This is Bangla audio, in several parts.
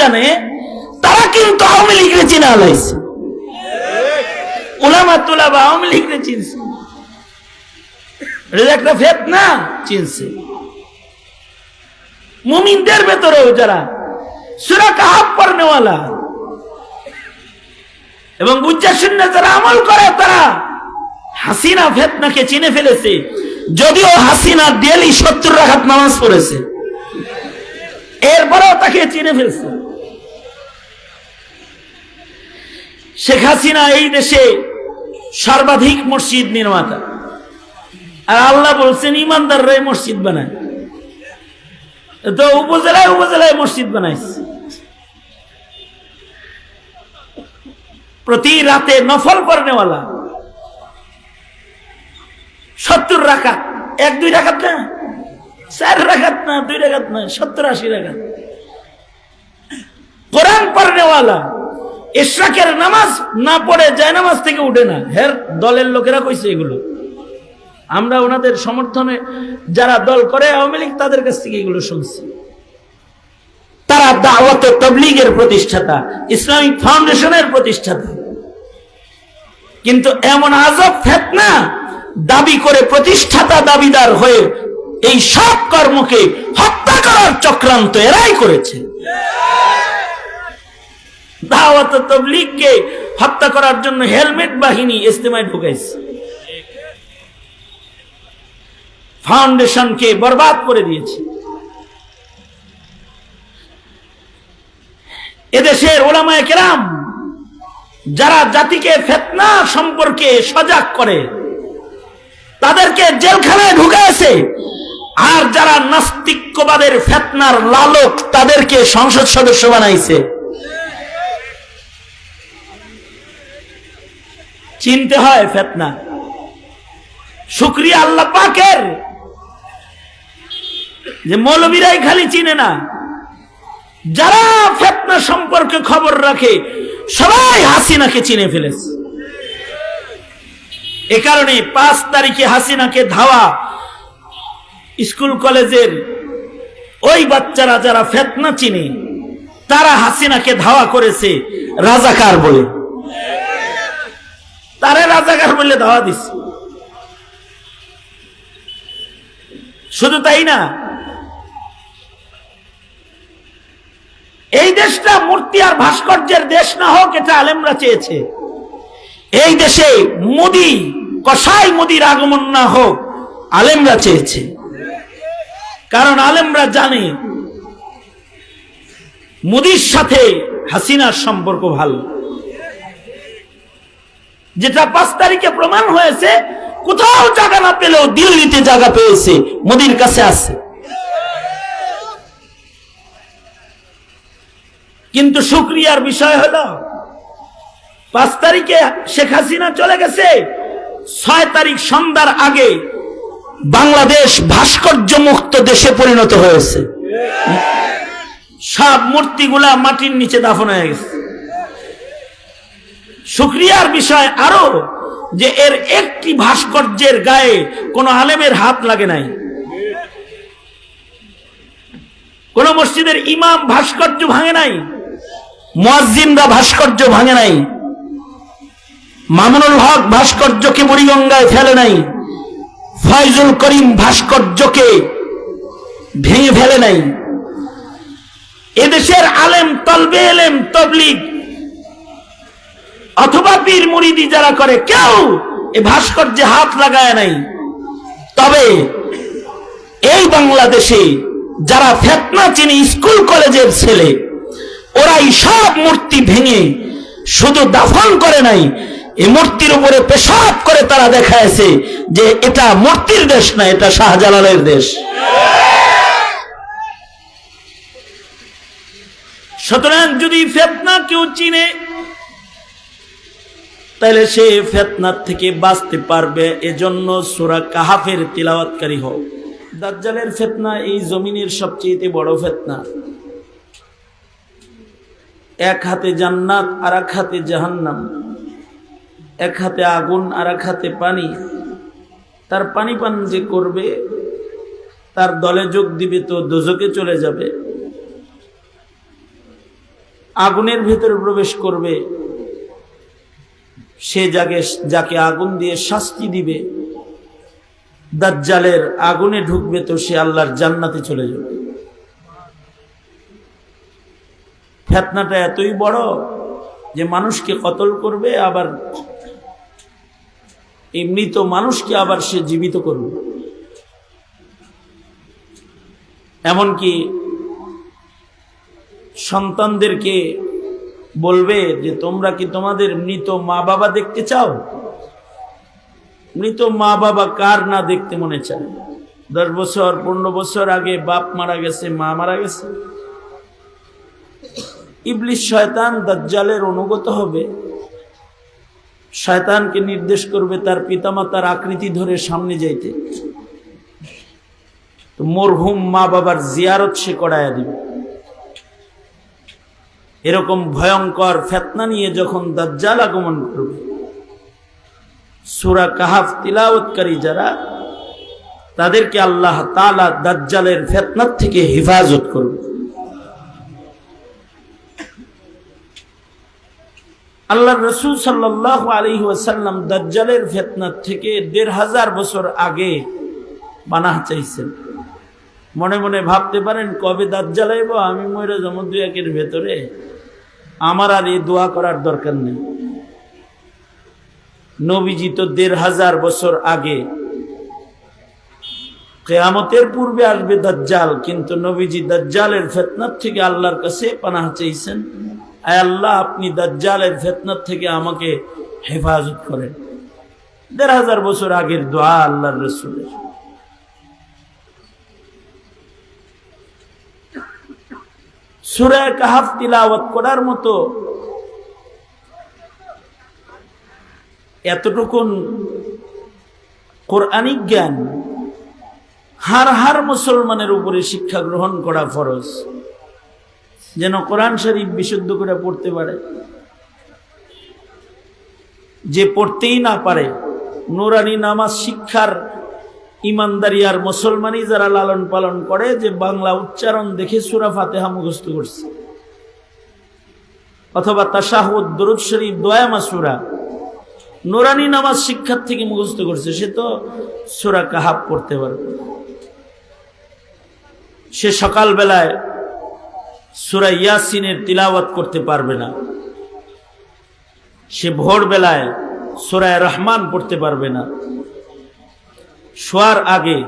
জানে, তারা কিন্তু আওয়ামী লীগের চিনা লাইছে। ওলামা তোলা বা আওয়ামী লীগের চিনছে। একটা ফেত না, চিনছে। মুমিনদের ভেতরেও যারা সুরা কাহাব পড়নেওয়ালা এবং বুঝা শূন্য যারা আমল করে, তারা হাসিনা ফেতনাকে চিনে ফেলেছে। যদিও হাসিনা ডেলি সত্তর রাখাত নামাজ পড়েছে। এরপরেও তাকে চিনে ফেলছে। শেখ হাসিনা এই দেশে সর্বাধিক মসজিদ নির্মাতা। আর আল্লাহ বলছেন ইমানদাররাই মসজিদ বানায়। তো উপজেলায় উপজেলায় মসজিদ বানাইছে। প্রতি রাতে নফল করনেওয়ালা সত্তর রাখাত এক, দুই রাখাত না? চার রাখাত না? দুই রাখাত না? সত্তর আশি রাখাত কোরআন পড়নেওয়ালা ইশরাকের নামাজ না পড়ে যায় নামাজ থেকে উঠে না। হের, দলের লোকেরা কইছে এগুলো। আমরা ওনাদের সমর্থনে যারা দল করে আওয়ামী লীগ, তাদের কাছ থেকে এগুলো শুনছি। তারা দাওয়াত তবলিগের প্রতিষ্ঠাতা, ইসলামিক ফাউন্ডেশনের প্রতিষ্ঠাতা। কিন্তু এমন আজব ফেতনা দাবি করে প্রতিষ্ঠাতা দাবিদার হয়ে এই সব কর্মকে হত্যা করার চক্রান্ত এরাই করেছে। দাওয়াত তবলিগকে হত্যা করার জন্য হেলমেট বাহিনী ইস্তেমায় ঢুকাইছে। ফাউন্ডেশনকে বরবাদ করে দিয়েছে। এদেশের ওলামায় কেরাম, যারা জাতিকে ফেতনা সম্পর্কে সজাগ করে, তাদেরকে জেলখানায় ঢুকাইছে, আর যারা নাস্তিক্যবাদের ফেতনার লালক, তাদেরকে সংসদ সদস্য বানাইছে। চিনতে হয় ফেতনা। শুক্রিয়া আল্লাহ পাকের যে মৌলবীরাই খালি চিনে না। যারা ফেতনা সম্পর্কে খবর রাখে, সবাই হাসিনাকে চিনে ফেলেছে। এ কারণে পাঁচ তারিখে হাসিনাকে ধাওয়া স্কুল কলেজের ওই বাচ্চারা যারা ফেতনা চিনে, তারা হাসিনাকে ধাওয়া করেছে রাজাকার বলে। তারে রাজাকার বলে ধাওয়া দিচ্ছে শুধু তাই না, এই দেশটা মূর্তি আর ভাস্কর্যের দেশ না হোক, এটা আলেমরা চেয়েছে। এই দেশে মোদি, কসাই মোদির আগমন না হোক, আলেমরা চেয়েছে। কারণ আলেমরা জানে, মোদির সাথে হাসিনার সম্পর্ক ভালো। যেটা পাঁচ তারিখে প্রমাণ হয়েছে, কোথাও জায়গা না পেলেও দিল্লিতে জায়গা পেয়েছে, মোদির কাছে আছে। কিন্তু শুক্রিয়ার বিষয় হলো, পাঁচ তারিখে শেখ হাসিনা চলে গেছে, ছয় তারিখ সন্ধ্যার আগে বাংলাদেশ ভাস্কর্য মুক্ত দেশে পরিণত হয়েছে। সব মূর্তিগুলা মাটির নিচে দাফন হয়ে গেছে। শুক্রিয়ার বিষয় আরও যে এর একটি ভাস্কর্যের গায়ে কোন আলেমের হাত লাগে নাই। কোন মসজিদের ইমাম ভাস্কর্য ভাঙে নাই, মুয়াজ্জিনরা ভাস্কর্য ভাঙে নাই, মামুনুল হক ভাস্কর্যকে বুড়িগঙ্গায় ফেলে নাই, ফয়জুল করিম ভাস্কর্যকে ভেঙে ফেলে নাই। এদেশের আলেম তলবে এলেম তবলিগ অথবা পীর মুরিদি যারা করে, কেউ এ ভাস্কর্যে হাত লাগায় নাই। তবে এই বাংলাদেশে যারা ফেতনা চিনি স্কুল কলেজের ছেলে, ওরাই সব মূর্তি ভেঙে শুধু দাফন করে নাই এই মূর্তির উপরে পেশাব করে তারা দেখায়ছে যে এটা মূর্তির দেশ না, এটা শাহজালালের দেশ। সুতরাং যদি ফেতনা কেউ চিনে তাহলে সে ফেতনার থেকে বাঁচতে পারবে, এজন্য সুরা কাহাফের তিলাওয়াতকারী হোক দাজ্জালের ফেতনা এই জমিনের সবচেয়ে বড় ফেতনা। এক হাতে জান্নাত আর এক হাতে জাহান্নাম। এক হাতে আগুন আর এক হাতে পানি। তার পানি পান যে করবে, তার দলে যোগ দিবে তো দোজকে চলে যাবে। আগুনের ভেতরে প্রবেশ করবে। সে যাকে যাকে আগুন দিয়ে শাস্তি দিবে, দাজ্জালের আগুনে ঢুকবে তো সে আল্লাহর জান্নাতে চলে যাবে। ফেতনাটা এতই বড় যে মানুষকে কতল করবে, আবার এই মৃত মানুষকে আবার সে জীবিত করবে। এমনকি সন্তানদেরকে বলবে যে, তোমরা কি তোমাদের মৃত মা বাবা দেখতে চাও? মৃত মা বাবা কার না দেখতে মনে চায়? দশ বছর, পনেরো বছর আগে বাপ মারা গেছে, মা মারা গেছে। ইবলিশ শয়তান দাজ্জালের অনুগত হবে। শয়তানকে নির্দেশ করবে তার পিতামাতার আকৃতি ধরে সামনে যাইতে। মরহুম মা বাবার জিয়ারত সে করাইয়া দিবে। এরকম ভয়ঙ্কর ফেতনা নিয়ে যখন দাজ্জাল আগমন করবে, সুরা কাহাফ তিলাওয়াতকারী যারা, তাদেরকে আল্লাহ তালা দাজ্জালের ফেতনার থেকে হেফাজত করবে। আল্লাহ রসুল সাল্লাহ আলী ওয়াসাল্লাম দাজ্জালের ফেতনার থেকে দেড় হাজার বছর আগে বানা চাইছেন। মনে মনে ভাবতে পারেন, কবে দাজ্জাল আইব? আমি ময়রা একের ভেতরে। আমার আর এই দোয়া করার দরকার নেই। নবীজি তো দেড় হাজার বছর আগে কেয়ামতের পূর্বে আসবে দাজ্জাল, কিন্তু নবীজি দাজ্জালের ফেতনার থেকে আল্লাহর কাছে পানাহ চাইছেন। আয় আল্লাহ, আপনি দাজ্জালের ফেতনার থেকে আমাকে হেফাজত করেন। দেড় হাজার বছর আগের দোয়া আল্লাহর রসুলের। সুরায় কাহাফ তিলাওয়াত করার মতো এতটুকুন কোরআনিক জ্ঞান হার হার মুসলমানের উপরে শিক্ষা গ্রহণ করা ফরজ। যেন কোরআন শরীফ বিশুদ্ধ করে পড়তে পারে। যে পড়তেই না পারে, নুরানি নামাজ শিক্ষার ইমানদারি আর মুসলমানই যারা লালন পালন করে, যে বাংলা উচ্চারণ দেখে সুরা ফাতেহা মুখস্থ করছে। অথবা তাশাহুদ, দরুদ শরীফ, দয়ামা সুরা, নুরানি নামাজ শিক্ষার থেকে মুখস্থ করছে, সে তো সুরা কাহাব পড়তে পারবে সে সকালবেলায় সুরা ইয়াসিনের তিলাওয়াত করতে পারবে না। সে ভোরবেলায় সুরায় রহমান পড়তে পারবে না। শোয়ার আগে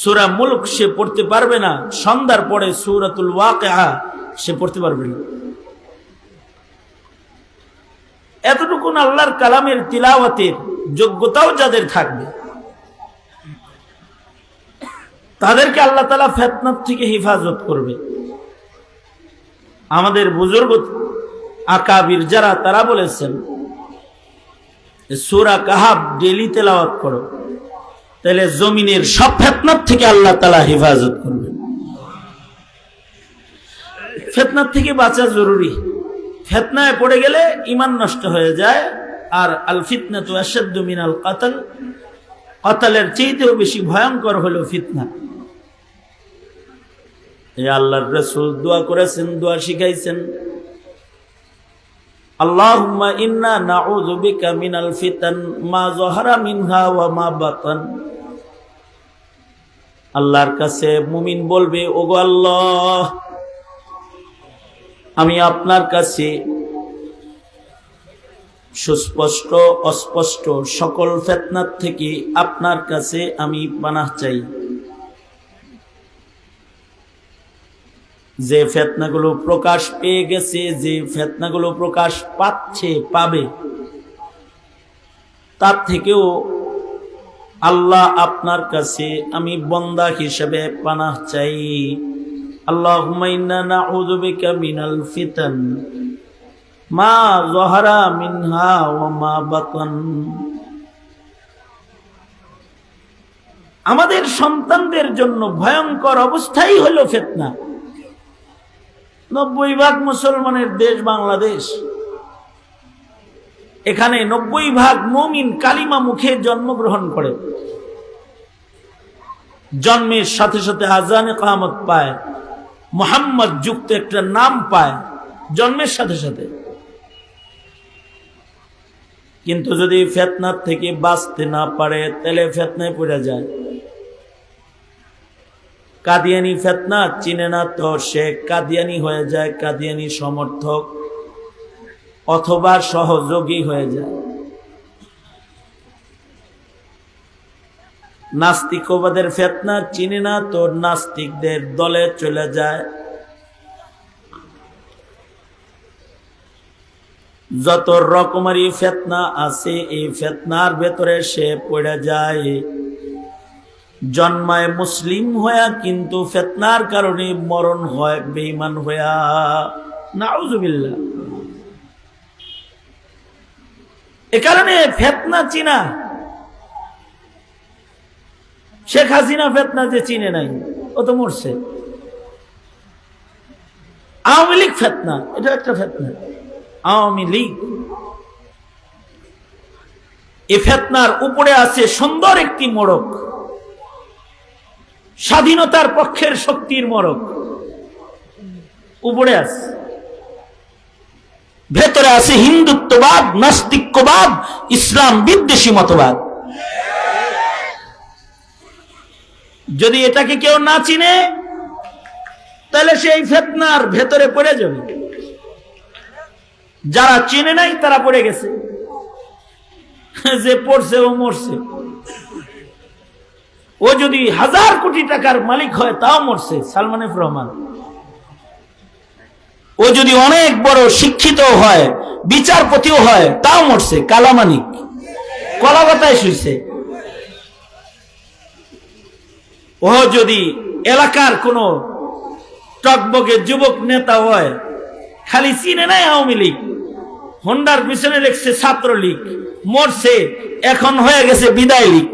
সুরা মুলক সে পড়তে পারবে না, সন্ধ্যার পরে সুরাতুল ওয়াকেহা সে পড়তে পারবে না। এতটুকুন আল্লাহর কালামের তিলাওয়াতের যোগ্যতাও যাদের থাকবে, তাদেরকে আল্লাহ তালা ফেতনার থেকে হেফাজত করবে। আমাদের বুজুর্গ আকাবির যারা, তারা বলেছেন, সুরা কাহাব ডেলি তেলাওয়াত করো। তাহলে জমিনের সব ফেতনার থেকে আল্লাহ তালা হেফাজত করবে ফেতনার থেকে বাঁচা জরুরি। ফেতনায় পড়ে গেলে ইমান নষ্ট হয়ে যায়, আর আল ফিতনা তো আসাদ্দ মিনাল কাতাল, কাতালের চেয়েতেও বেশি ভয়ঙ্কর হলো ফিতনা। এই আল্লাহর রসুল দোয়া করেছেন, দোয়া শিখাইছেন। আল্লাহুম্মা ইন্না নাউযু বিকা মিনাল ফিতান, মা যাহারা মিনহা ওয়া মা বাতান। আল্লাহর কাছে মুমিন বলবে, ওগো আল্লাহ, আমি আপনার কাছে সুস্পষ্ট, অস্পষ্ট সকল ফেতনার থেকে আপনার কাছে আমি পানাহ চাই। যে ফেতনাগুলো প্রকাশ পেয়ে গেছে, যে ফেতনাগুলো প্রকাশ পাচ্ছে, পাবে, তার থেকেও আল্লাহ আপনার কাছে আমি বন্দা হিসেবে পানাহ চাই। আল্লাহ মিনাল ফিতান। মা জহারা মিনহা ও মা বাতন। আমাদের সন্তানদের জন্য ভয়ঙ্কর অবস্থাই হলো ফেতনা। নব্বই ভাগ মুসলমানের দেশ বাংলাদেশ। এখানে নব্বই ভাগ মমিন কালিমা মুখে জন্মগ্রহণ করে। জন্মের সাথে সাথে আজানে কামত পায়, মোহাম্মদ যুক্ত একটা নাম পায় জন্মের সাথে সাথে। কিন্তু যদি ফেতনার থেকে বাঁচতে না পারে, তাহলে ফেতনায় পড়ে যায়। কাদিয়ানি ফেতনা চিনে না তো সে কাদিয়ানি হয়ে যায়, কাদিয়ানি সমর্থক। অথবা সহযোগী হয়ে যায়। নাস্তিকবাদের ফেতনা চিনে না, তো নাস্তিকদের দলে চলে যায়। যত রকমারি ফেতনা আছে, এই ফেতনার ভেতরে সে পড়ে যায়। জন্মায় মুসলিম হইয়া কিন্তু ফেতনার কারণে মরণ হয় বেইমান হইয়া নাউজুবিল্লা এ কারণে ফেতনা চিনা। শেখ হাসিনা ফেতনা যে চিনে নাই, ও তো মরছে। আওয়ামী লীগ ফেতনা, এটা একটা ফেতনা। আওয়ামী লীগ। এ ফেতনার উপরে আছে সুন্দর একটি মোড়ক। স্বাধীনতার পক্ষের শক্তির মরক উপরে আছে। ভেতরে আছে হিন্দুত্ববাদ, নাস্তিক্যবাদ, ইসলাম বিদ্বেষী মতবাদ। যদি এটাকে কেউ না চিনে, তাহলে সেই ফেতনার ভেতরে পড়ে যাবে। যারা চিনে নাই, তারা পড়ে গেছে। যে পড়ছে ও মরছে। ও যদি হাজার কোটি টাকার মালিক হয়, তাও মরছে, সালমান রহমান। ও যদি অনেক বড় শিক্ষিত হয়, বিচারপতিও হয়, তাও মরছে, কালামানিক। কলাবাতায় শুইছে। ও যদি এলাকার কোন টকবকে যুবক নেতা হয়, খালি চিনে নাই আওয়ামী লীগ, হন্ডার পিছনে লেখছে ছাত্রলীগ, মরছে, এখন হয়ে গেছে বিদায় লীগ।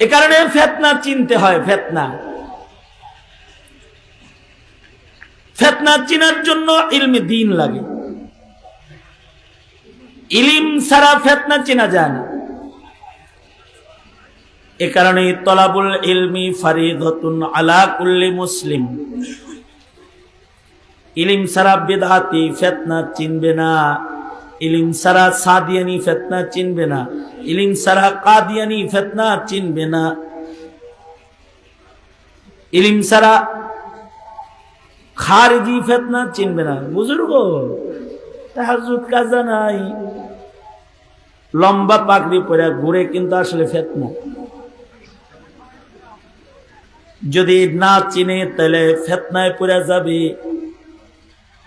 এ কারণে ফেতনা চিনতে হয়, ফেতনা। ফেতনা চিনার জন্য ইলমে দিন লাগে। ইলিম ছাড়া ফেতনা চেনা যায় না। এ কারণে তলাবুল ইলমি ফারিদতুন আলা কুল্লি মুসলিম। ইলিম সারা বেদাতি ফেতনা চিনবে না। ইলিম সারা সাদিয়ানি ফেতনা চিনবে না। ইলিম সারা কাদিয়ানি ফেতনা চিনবে না। ইলিম সারা খারিজি ফেতনা চিনবে না। বুজুর্গ তাহাজুদ কাজা নাই। লম্বা পাকড়ি পরে ঘুরে কিন্তু আসলে ফেতনা। যদি না চিনে, তাহলে ফেতনায় পড়ে যাবে।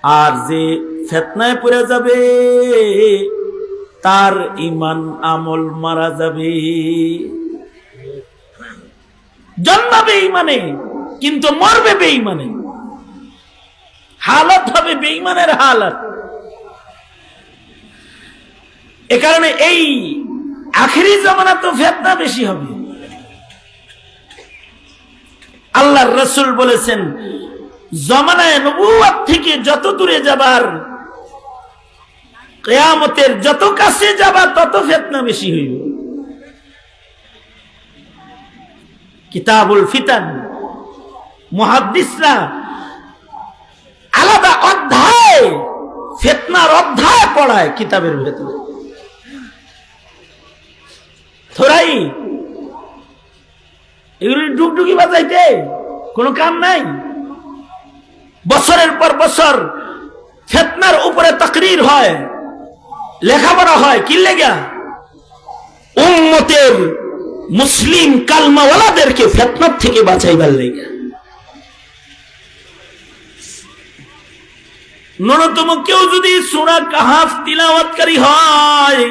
আর যে ফেতনায় পড়ে যাবে, তার ইমান আমল মারা যাবে। জন্মাবে ইমানে কিন্তু মরবে বেঈমানে। হালত হবে বেঈমানের হালত। এ কারণে এই আখেরি জমানা তো ফেতনা বেশি হবে। আল্লাহর রসুল বলেছেন জমানায় নবুয়াত থেকে যত দূরে যাবার, কেয়ামতের যত কাছে যাবা তত ফেতনা বেশি হইব। কিতাবুল ফিতান মহাদিসরা আলাদা অধ্যায়, ফেতনার অধ্যায় পড়ায় কিতাবের ভেতরে। থোড়াই এগুলি ডুকডুকি বাজাইতে কোনো কাম নাই? বছরের পর বছর ফেতনার উপরে তকরির হয়, লেখাপড়া হয়, কি লেগা? উম্মতের মুসলিম কালমাওয়ালাদেরকে ফেতনার থেকে বাঁচাইবার লেগে। ন্যূনতম কেউ যদি সুরা কাহাফ তিলাওয়াতকারী হয়,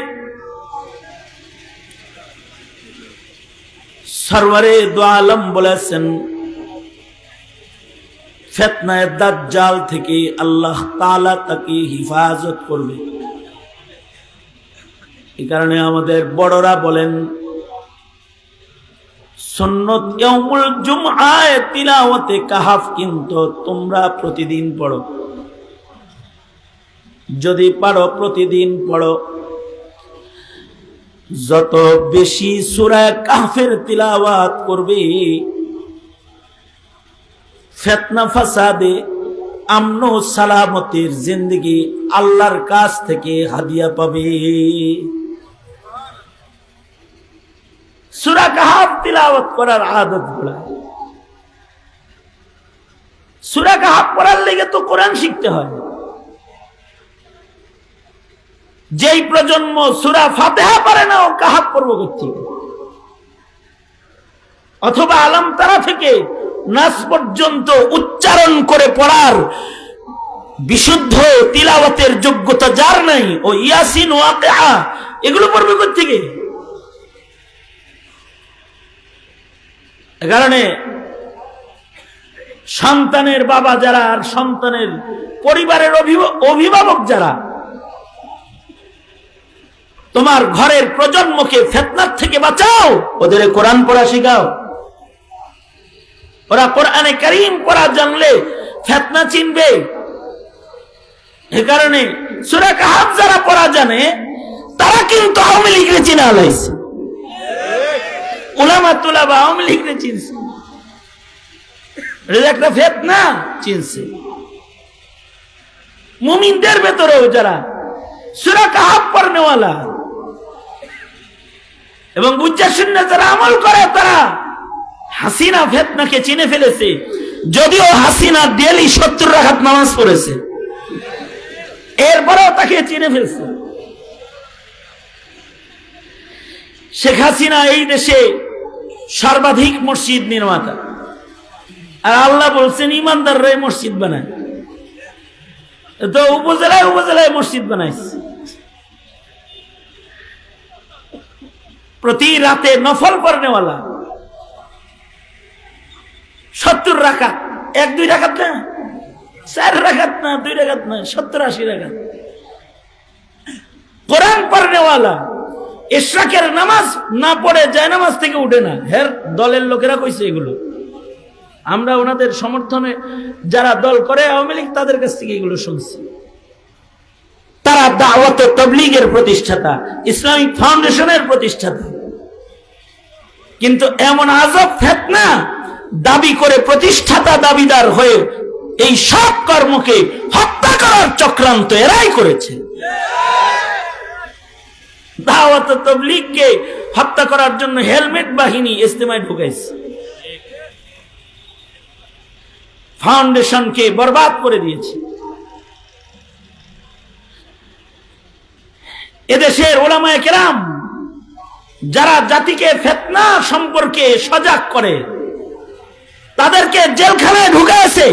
সরওয়ারে দোয়ালম বলেছেন ফেতনায় দাজ্জাল থেকে আল্লাহ তাআলা তাকে হিফাজত করবে। এই কারণে আমাদের বড়রা বলেন, সুন্নত জুমআয়, তিলাওয়াতে কাহাফ কিন্তু তোমরা প্রতিদিন পড়ো। যদি পারো প্রতিদিন পড়ো। যত বেশি সুরায় কাফের তিলাওয়াত করবে ফেতনা ফাসাদে আমন সালামতের জিন্দগি আল্লাহর কাছ থেকে হাদিয়া পাবে। তো কোরআন শিখতে হয়। যেই প্রজন্ম সুরা ফাতেহা পারে না অথবা আলম তারা থেকে নাস পর্যন্ত উচ্চারণ করে পড়ার বিশুদ্ধ তিলাওয়াতের যোগ্যতা যার নাই, ও ইয়াসিন ওয়াকিআ এগুলো পড়বে থেকে কারণে সন্তানের বাবা যারা আর সন্তানের পরিবারের অভিভ- অভিভাবক যারা, তোমার ঘরের প্রজন্মকে ফেতনার থেকে বাঁচাও, ওদের কোরআন পড়া শিখাও। ওরা কোরআনে করিম পড়া জানলে ফেতনা চিনবে। এ কারণে সুরা কাহাব যারা পড়া জানে, তারা কিন্তু আওয়ামী লীগরে চিনা লাইছে। ওলামা তুলাবা আওয়ামী লীগরে চিনছে। এটা একটা ফেতনা চিনছে। মুমিনদের ভেতরেও যারা সুরা কাহাব পড়নেওয়ালা, এবং বুঝা শূন্য যারা আমল করে তারা হাসিনা ফেতনাকে চিনে ফেলেছে, যদিও হাসিনা ডেলি সত্তর রাখাত নামাজ পড়েছে। এরপরেও তাকে চিনে ফেলছে। শেখ হাসিনা এই দেশে সর্বাধিক মসজিদ নির্মাতা। আর আল্লাহ বলছেন, ইমানদাররাই মসজিদ বানায়। তো উপজেলায় উপজেলায় মসজিদ বানাইছে। প্রতি রাতে নফল পড়নেওয়ালা সত্তর এক, দুই রাখাত না? চার রাখাত না, দুই রাখাত না, সত্তর, আশি রাখাত। কোরআন নামাজ না পড়ে যায় নামাজ থেকে উঠে না। হের, দলের লোকেরা কইছে এগুলো। আমরা ওনাদের সমর্থনে যারা দল করে, আওয়ামী লীগ তাদের কাছ থেকে এগুলো শুনছি। তারা দাওয়াত তবলিগের প্রতিষ্ঠাতা, ইসলামিক ফাউন্ডেশনের প্রতিষ্ঠাতা। কিন্তু এমন আজব ফেতনা দাবি করে প্রতিষ্ঠাতা দাবিদার হয়ে এই সব কর্মকে হত্যা করার চক্রান্ত এরাই করেছে। তবলিগকে হত্যা করার জন্য হেলমেট বাহিনী ইস্তেমায় ঢুকাইছে। ফাউন্ডেশনকে বরবাদ করে দিয়েছে। এদেশের ওলামায় কেরাম, যারা জাতিকে ফেতনা সম্পর্কে সজাগ করে তাদেরকে জেলখানায় ঢুকাইছে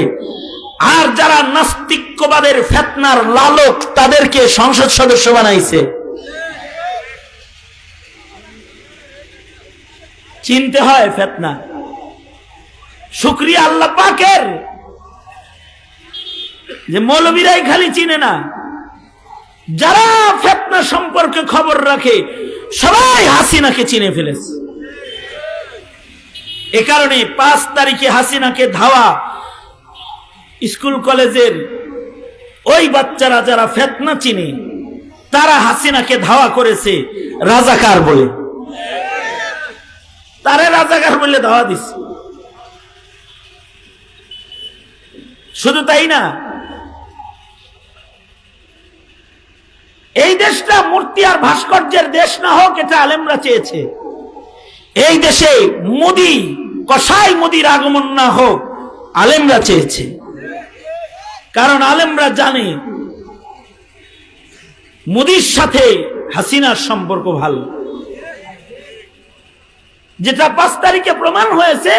আর যারা নাস্তিক্যবাদের ফেতনার লালক, তাদেরকে সংসদ সদস্য বানাইছে। চিনতে হয় ফেতনা। শুক্রিয়া আল্লাহ পাকের যে মৌলবীরাই খালি চিনে না। যারা ফেতনা সম্পর্কে খবর রাখে, সবাই হাসিনাকে চিনে ফেলেছে। এ কারণে পাঁচ তারিখে হাসিনাকে ধাওয়া স্কুল, কলেজের ওই বাচ্চারা যারা ফেতনা চিনে, তারা হাসিনাকে ধাওয়া করেছে রাজাকার বলে। তারে রাজাকার বলে ধাওয়া দিচ্ছে শুধু তাই না, এই দেশটা মূর্তি আর ভাস্কর্যের দেশ না হোক, এটা আলেমরা চেয়েছে। এই দেশে মোদি কসাই মোদির আগমন না হোক, আলেমরা চেয়েছে। কারণ আলেমরা জানে, মোদির সাথে হাসিনার সম্পর্ক ভালো। যেটা পাঁচ তারিখে প্রমাণ হয়েছে,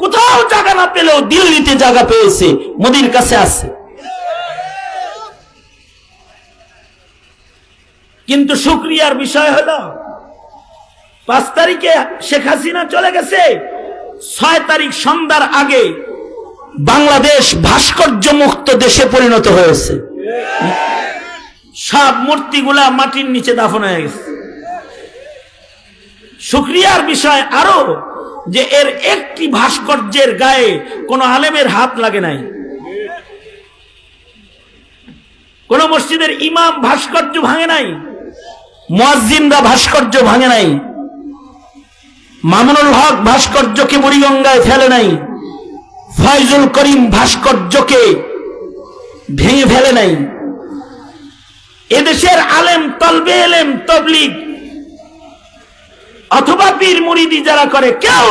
কোথাও জায়গা না পেলেও দিল্লিতে জায়গা পেয়েছে, মোদির কাছে আছে। কিন্তু শুক্রিয়ার বিষয় হলো, পাঁচ তারিখে শেখ হাসিনা চলে গেছে ছয় তারিখ সন্ধ্যার আগে বাংলাদেশ ভাস্কর্য মুক্ত দেশে পরিণত হয়েছে। সব মূর্তিগুলা মাটির নিচে দাফন হয়ে গেছে। শুক্রিয়ার বিষয় আরও যে এর একটি ভাস্কর্যের গায়ে কোন আলেমের হাত লাগে নাই। কোন মসজিদের ইমাম ভাস্কর্য ভাঙে নাই, মুয়াজ্জিনরা ভাস্কর্য ভাঙে নাই। মামুনুল হক ভাস্কর্যকে বুড়িগঙ্গায় ফেলে নাই, ফয়জুল করিম ভাস্কর্যকে ভেঙে ফেলে নাই। এদেশের আলেম, তলবে এলেম, তবলিগ, অথবা পীর মুরিদি যারা করে, কেউ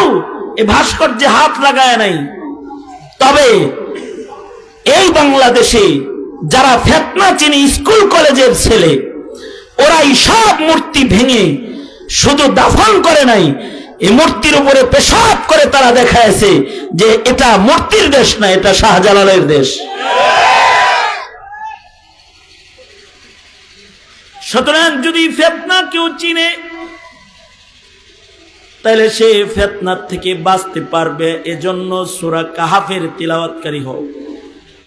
এ ভাস্কর্যে হাত লাগায় নাই। তবে এই বাংলাদেশে যারা ফেতনা চিনি স্কুল কলেজের ছেলে, ওরাই সব মূর্তি ভেঙে শুধু দাফন করে নাই এই মূর্তির উপরে পেশাব করে তারা দেখায়ছে যে এটা মূর্তির দেশ না, এটা শাহজালালের দেশ। সুতরাং যদি ফেতনা কেউ চিনে তাহলে সে ফেতনার থেকে বাঁচতে পারবে। এজন্য সুরা কাহাফের তিলাওয়াতকারী হোক